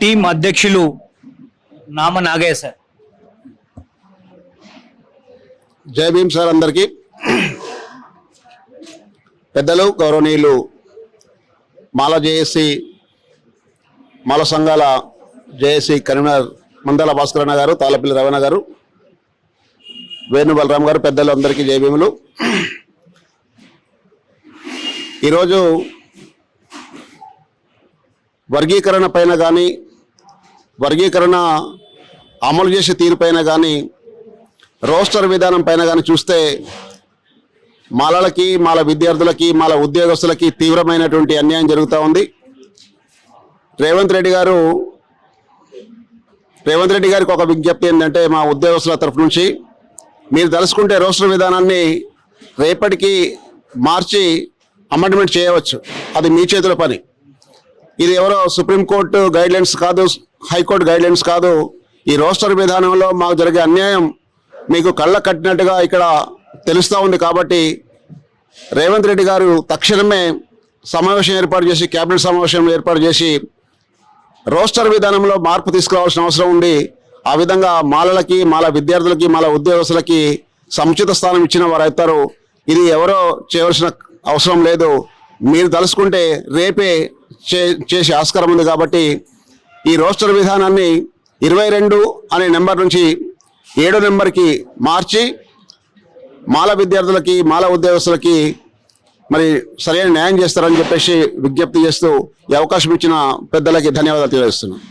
Team అధ్యక్షులు నామ Nagaiah sir. జై భీమ్ సార్ అందరికీ. పెద్దలు గౌరవనీయులు మాల జేఏసీ మాల సంఘాల జేఏసీ కరీంనగర్ మందల భాస్కరణ గారు తాళపల్లి రవణ గారు వేణు బలరాం గారు పెద్దలు అందరికీ జై భీములు. ఈరోజు వర్గీకరణ పైన కానీ వర్గీకరణ అమలు చేసే తీరుపైన కానీ రోస్టర్ విధానం పైన కానీ చూస్తే మాలలకి మాల విద్యార్థులకి మాల ఉద్యోగస్తులకి తీవ్రమైనటువంటి అన్యాయం జరుగుతూ ఉంది. రేవంత్ రెడ్డి గారు రేవంత్ రెడ్డి గారికి ఒక విజ్ఞప్తి ఏంటంటే మా ఉద్యోగస్తుల తరఫు నుంచి మీరు తలుసుకుంటే రోస్టర్ విధానాన్ని రేపటికి మార్చి అమెండ్మెంట్ చేయవచ్చు. అది మీ చేతుల పని. ఇది ఎవరో సుప్రీంకోర్టు గైడ్లైన్స్ కాదు హైకోర్టు గైడ్లైన్స్ కాదు. ఈ రోస్టర్ విధానంలో మాకు జరిగే అన్యాయం మీకు కళ్ళ కట్టినట్టుగా ఇక్కడ తెలుస్తూ ఉంది కాబట్టి రేవంత్ రెడ్డి గారు తక్షణమే సమావేశం ఏర్పాటు చేసి కేబినెట్ సమావేశం ఏర్పాటు చేసి రోస్టర్ విధానంలో మార్పు తీసుకురావాల్సిన అవసరం ఉంది. ఆ విధంగా మాలలకి మాల విద్యార్థులకి మాల ఉద్యోగస్తులకి సముచిత స్థానం ఇచ్చిన వారు అవుతారు. ఇది ఎవరో చేయవలసిన అవసరం లేదు. మీరు తలుసుకుంటే రేపే చే చేసే ఆస్కారం ఉంది కాబట్టి ఈ రోస్టర్ విధానాన్ని ఇరవై రెండు అనే నెంబర్ నుంచి ఏడో నెంబర్కి మార్చి మాల విద్యార్థులకి మాల ఉద్యోగస్తులకి మరి సరైన న్యాయం చేస్తారని చెప్పేసి విజ్ఞప్తి చేస్తూ ఈ అవకాశం ఇచ్చిన పెద్దలకి ధన్యవాదాలు తెలియజేస్తున్నాను